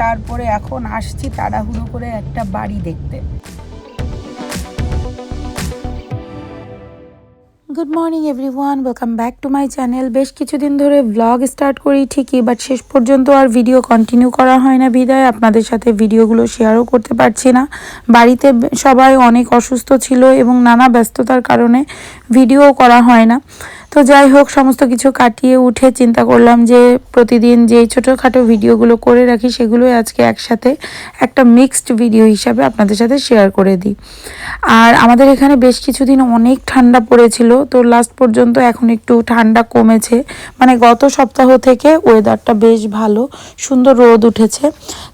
তারপরে এখন আসছি তাড়াহুড়ো করে একটা বাড়ি দেখতে। Good morning everyone welcome back to my channel বেশ কিছুদিন ধরে ব্লগ স্টার্ট করি ঠিকই বাট শেষ পর্যন্ত আর ভিডিও কন্টিনিউ করা হয় না বিদায়। আপনাদের সাথে ভিডিওগুলো শেয়ারও করতে পারছি না। বাড়িতে সবাই অনেক অসুস্থ ছিল এবং নানা ব্যস্ততার কারণে ভিডিও করা হয় না। তো যাই হোক, সমস্ত কিছু কাটিয়ে উঠে চিন্তা করলাম যে প্রতিদিন যে ছোটোখাটো ভিডিওগুলো করে রাখি, সেগুলোই আজকে একসাথে একটা মিক্সড ভিডিও হিসাবে আপনাদের সাথে শেয়ার করে দিই। আর আমাদের এখানে বেশ কিছুদিন অনেক ঠান্ডা পড়েছিল, তো লাস্ট পর্যন্ত এখন একটু ঠান্ডা কমেছে। মানে গত সপ্তাহ থেকে ওয়েদারটা বেশ ভালো, সুন্দর রোদ উঠেছে।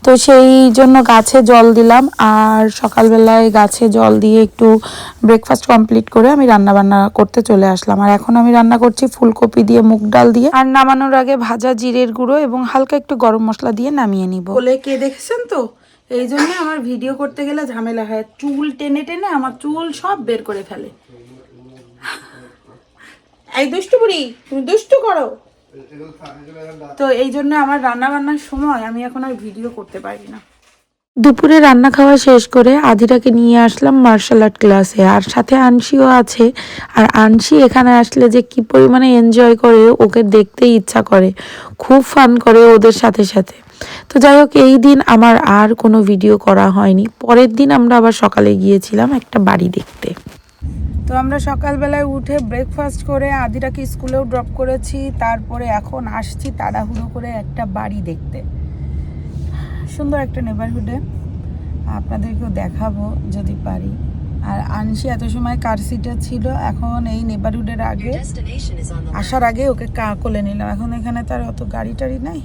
তো সেই জন্য গাছে জল দিলাম, আর সকালবেলায় গাছে জল দিয়ে একটু ব্রেকফাস্ট কমপ্লিট করে আমি রান্না বান্না করতে চলে আসলাম। আর এখন আমি রান্না করছি ফুলকপি দিয়ে, মুগ ডাল দিয়ে। আর নামানোর আগে ভাজা জিরের গুঁড়ো এবং হালকা একটু গরম মশলা দিয়ে নামিয়ে নিব। বলে কে দেখেছেন তো? এই জন্য আমার ভিডিও করতে গেলে ঝামেলা হয়। চুল টেনে টেনে আমার চুল সব বের করে ফেলে। এই দুষ্টু বুড়ি, তুমি দুষ্টু করো। তো এই জন্য আমার রান্না বান্নার সময় আমি এখন আর ভিডিও করতে পারি না। দুপুরে রান্না খাওয়া শেষ করে আধিরাকে নিয়ে আসলাম মার্শাল আর্ট ক্লাসে আর সাথে আনসিও আছে। আর আনসি এখানে আসলে যে কি পরিমাণে এনজয় করে, ওকে দেখতেই ইচ্ছা করে, খুব ফান করে ওদের সাথে সাথে। তো যাই হোক, এই দিন আমার আর কোনো ভিডিও করা হয়নি। পরের দিন আমরা আবার সকালে গিয়েছিলাম একটা বাড়ি দেখতে। তো আমরা সকালবেলায় উঠে ব্রেকফাস্ট করে আদিরাকে স্কুলেও ড্রপ করেছি। তারপরে এখন আসছি তাড়াহুড়ো করে একটা বাড়ি দেখতে। সুন্দর একটা নেবারহুডে আপনাদেরকেও দেখাবো যদি পারি। আর আনসি এত সময় কার সিটে ছিল এখন এই নেবারহুডের আগে আসার আগে ওকে কা কোলে নিলাম। এখন এখানে তার অত গাড়ি টাড়ি নাই।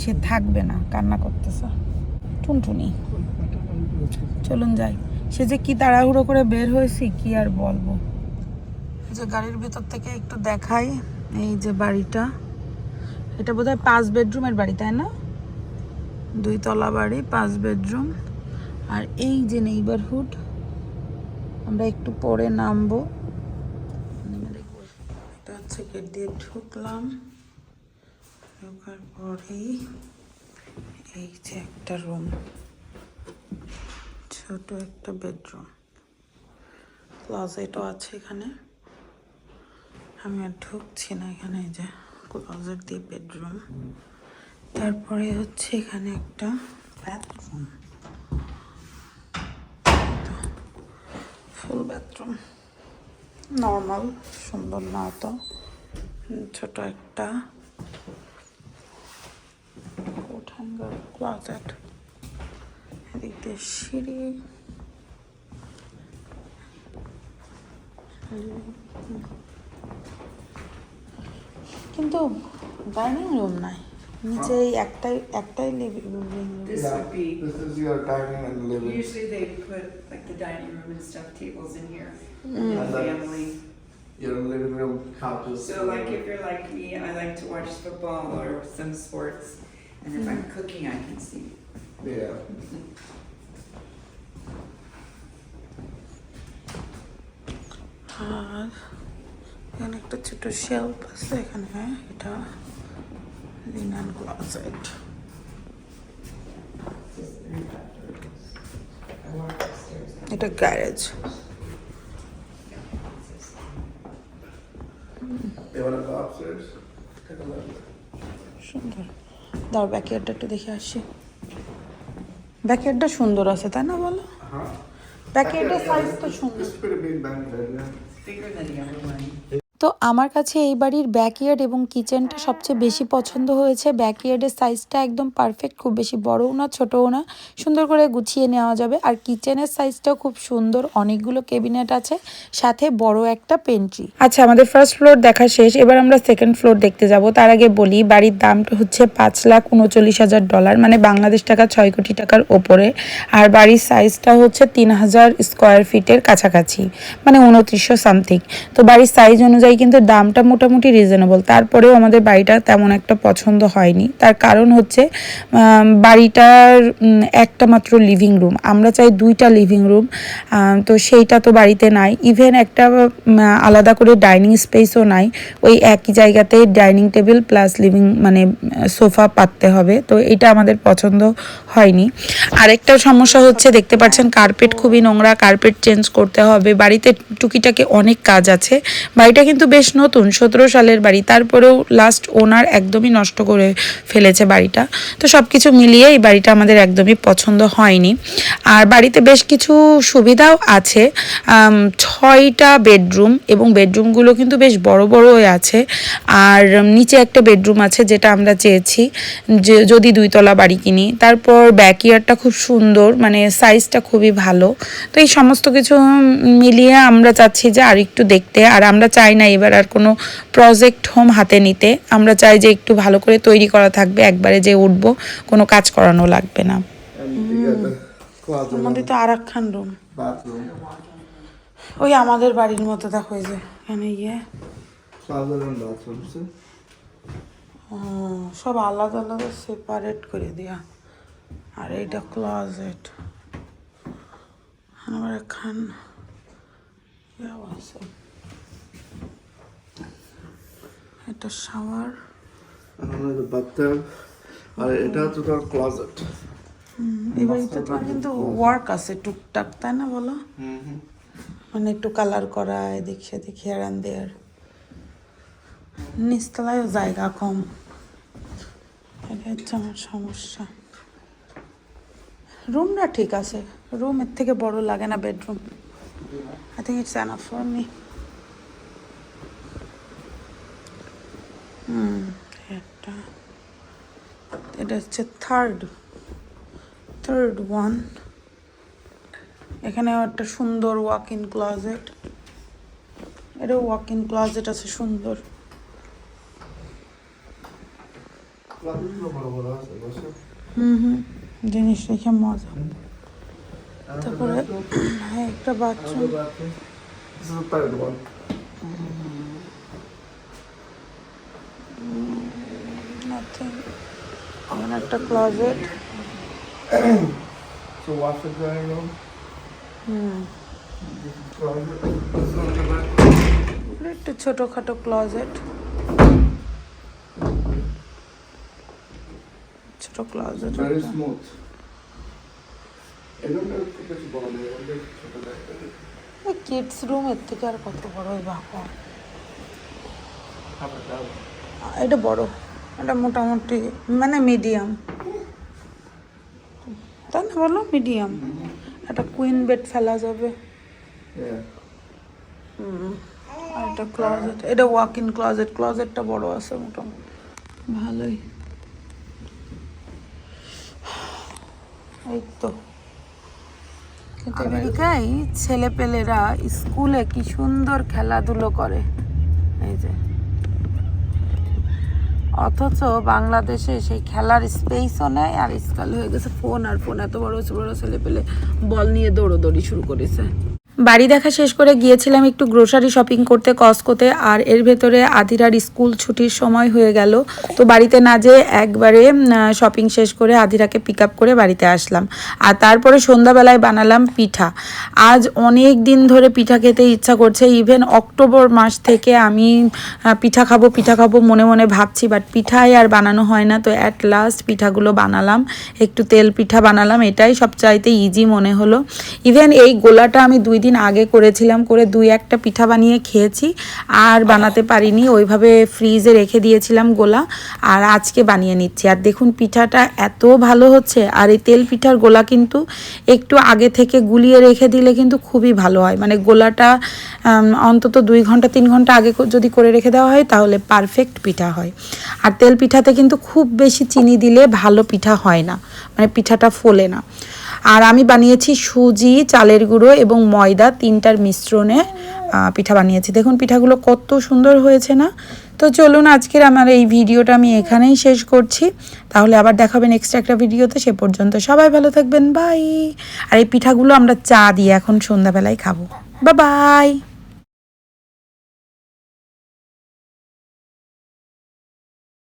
সে থাকবে না কান্না করতেছে। টুনটুনি। চলুন যাই। সে যে কি তাড়াহুড়ো করে বের হয়েছি কি আর বলব? এই যে গাড়ির ভিতর থেকে একটু দেখাই এই যে বাড়িটা। এটা বোধহয় পাঁচ বেডরুমের বাড়ি তাই না? দুই তলা বাড়ি, পাঁচ বেডরুম। আর এই যে নেইবারহুড আমরা একটু পরে নামবো। নেমে এটা হচ্ছে গেট দিয়ে ঢুকলাম। ঢোকার পরেই এই যে একটা রুম ছোট একটা বেডরুম ক্লজেটও আছে এখানে। আমি আর ঢুকছি না এখানে যে ক্লজেট দিয়ে বেডরুম তারপরে হচ্ছে এখানে একটা বাথরুম ফুল বাথরুম নর্মাল সুন্দর না তো ছোট একটা কোট এদিক দিয়ে সিঁড়ি। কিন্তু ডাইনিং রুম নাই। নিচে এই একটাই একটাই living room This would be, This is your dining and living. usually they put like the dining room and stuff tables in here. Mm. And And then- family. Your living room couches. So like if you're like me, I like to watch football or some sports. And if I'm cooking, I can see. Yeah. আর এখানে একটা ছোট shelf আছে এখানে হ্যাঁ এটা walk upstairs. এটা garage. সুন্দর। দাও ব্যাকয়ার্ডটা একটু দেখে আসি। ব্যাকয়ার্ডটা সুন্দর আছে তাই না বলো? ব্যাকয়ার্ডের সাইজ তো সুন্দর। তো আমার কাছে এই বাড়ির ব্যাকইয়ার্ড এবং কিচেনটা সবচেয়ে বেশি পছন্দ হয়েছে। ব্যাকইয়ার্ডের সাইজটা একদম পারফেক্ট খুব বেশি বড়ও না, ছোটও না। সুন্দর করে গুছিয়ে নেওয়া যাবে। আর কিচেনের সাইজটাও খুব সুন্দর, অনেকগুলো কেবিনেট আছে, সাথে বড় একটা পেন্ট্রি আচ্ছা আমাদের ফার্স্ট ফ্লোর দেখা শেষ। এবার আমরা সেকেন্ড ফ্লোর দেখতে যাব। তার আগে বলি, বাড়ির দামটা হচ্ছে পাঁচ লাখ উনচল্লিশ হাজার ডলার মানে বাংলাদেশ টাকা ছয় কোটি টাকার ওপরে। আর বাড়ির সাইজটা হচ্ছে তিন হাজার স্কোয়ার ফিটের কাছাকাছি মানে উনত্রিশশো সামথিং তো বাড়ির সাইজ অনুযায়ী বাড়ি কিন্তু দামটা মোটামুটি রিজনেবল তারপরেও আমাদের বাড়িটা তেমন একটা পছন্দ হয়নি। তার কারণ হচ্ছে বাড়িটার একটা মাত্র লিভিং রুম আমরা চাই দুইটা লিভিং রুম তো সেইটা তো বাড়িতে নাই। ইভেন একটা আলাদা করে ডাইনিং স্পেসও নাই। ওই একই জায়গাতে ডাইনিং টেবিল প্লাস লিভিং মানে সোফা পাততে হবে। তো এটা আমাদের পছন্দ হয়নি। আরেকটা সমস্যা হচ্ছে, দেখতে পাচ্ছেন কার্পেট খুবই নোংরা কার্পেট চেঞ্জ করতে হবে। বাড়িতে টুকিটাকি অনেক কাজ আছে। বাড়িটা কিন্তু বেশ নতুন, সতেরো সালের বাড়ি। তারপরেও লাস্ট ওনার একদমই নষ্ট করে ফেলেছে বাড়িটা। তো সব কিছু মিলিয়ে এই বাড়িটা আমাদের একদমই পছন্দ হয়নি। আর বাড়িতে বেশ কিছু সুবিধাও আছে। ছয়টা বেডরুম এবং বেডরুমগুলো কিন্তু বেশ বড় বড়ই আছে। আর নিচে একটা বেডরুম আছে যেটা আমরা চেয়েছি, যে যদি দুইতলা বাড়ি কিনি। তারপর ব্যাকইয়ার্ডটা খুব সুন্দর মানে সাইজটা খুবই ভালো। তো এই সমস্ত কিছু মিলিয়ে আমরা চাচ্ছি যে আর একটু দেখতে আর আমরা চাই না এবার আর কোনো প্রজেক্ট হোম হাতে নিতে। আমরা চাই যে একটু ভালো করে তৈরি করা থাকবে একবারে যে উঠবো কোনো কাজ করানো লাগবে না। আমাদের তো আর একখান রুম ওই আমাদের বাড়ির মতো দেখো যে এখানে ইয়ে সব আলাদা আলাদা সেপারেট করে দেয়া। আর এইটা ক্লোজেট আমার এখান আছে। এটা শাওয়ার. আর এটা তোর ক্লোজেট তো কিন্তু ওয়ার্ক আছে টুকটাক তাই না বলো? মানে একটু কালার করা এদিক সেদিক হেয়ার অ্যান্ড দেয়ার নিচতলায়ও জায়গা কম। এটা হচ্ছে আমার সমস্যা। রুমটা ঠিক আছে। রুম এর থেকে বড় লাগে না bedroom I think it's enough for me hmm এটা এটা হচ্ছে থার্ড থার্ড ওয়ান এখানে একটা সুন্দর ওয়াক ইন ক্লোজেট এটা ওয়াক ইন ক্লোজেট আছে সুন্দর হুম হুম। জিনিস রেখে মজা। তারপরে একটা বাথরুম একটা ক্লোজেট হুম। একটা ছোটখাটো ক্লোজেট ছোট closet Very smooth. Kids room এর থেকে আর কত বড় ওই বাবা। এটা বড় এটা মোটামুটি মানে মিডিয়াম তাই না বলো? মিডিয়াম একটা কুইন বেড ফেলা যাবে। Yeah. আর এটা ক্লোজেট এটা ওয়াক ইন ক্লোজেট ক্লোজেটটা বড় আছে মোটামুটি। ভালোই। এই তো কিন্তু আমেরিকায় ছেলে পেলেরা স্কুলে কি সুন্দর খেলাধুলো করে। এই যে। অথচ বাংলাদেশে সেই খেলার স্পেসও নেই আর স্কুল হয়ে গেছে ফোন আর ফোন এত বড় বড় ছেলেপেলে বল নিয়ে দৌড়োদৌড়ি শুরু করেছে। বাড়ি দেখা শেষ করে গিয়েছিলাম একটু গ্রোসারি শপিং করতে কসকোতে আর এর ভেতরে আধিরার স্কুল ছুটির সময় হয়ে গেল। তো বাড়িতে না যেয়ে একবারে শপিং শেষ করে আধিরাকে পিক আপ করে বাড়িতে আসলাম। আর তারপরে সন্ধ্যাবেলায় বানালাম পিঠা। আজ অনেক দিন ধরে পিঠা খেতে ইচ্ছা করছে। ইভেন অক্টোবর মাস থেকে আমি পিঠা খাব পিঠা খাব মনে মনে ভাবছি বাট পিঠাই আর বানানো হয় না। তো অ্যাট লাস্ট পিঠাগুলো বানালাম, একটু তেল পিঠা বানালাম। এটাই সবচাইতে ইজি মনে হলো। ইভেন এই গোলাটা আমি দুই দিন আগে করেছিলাম, করে দুই একটা পিঠা বানিয়ে খেয়েছি, আর বানাতে পারিনি, ওইভাবে ফ্রিজে রেখে দিয়েছিলাম গোলা, আর আজকে বানিয়ে নিচ্ছি। আর দেখুন, পিঠাটা এত ভালো হচ্ছে, আর এই তেল পিঠার গোলা কিন্তু একটু আগে থেকে গুলিয়ে রেখে দিলে কিন্তু খুবই ভালো হয়। মানে গোলাটা অন্তত দুই ঘণ্টা, তিন ঘণ্টা আগে যদি করে রেখে দেওয়া হয়, তাহলে পারফেক্ট পিঠা হয়। আর তেল পিঠাতে কিন্তু খুব বেশি চিনি দিলে ভালো পিঠা হয় না মানে পিঠাটা ফোলে না। আর আমি বানিয়েছি সুজি, চালের গুঁড়ো এবং ময়দা, তিনটার মিশ্রণে পিঠা বানিয়েছি। দেখুন পিঠাগুলো কত সুন্দর হয়েছে না? তো চলুন আজকের আমার এই ভিডিওটা আমি এখানেই শেষ করছি। তাহলে আবার দেখাবেন এক্সট্রা একটা ভিডিওতে। সে পর্যন্ত সবাই ভালো থাকবেন। বাই আর এই পিঠাগুলো আমরা চা দিয়ে এখন সন্ধ্যাবেলায় খাব। বা বাই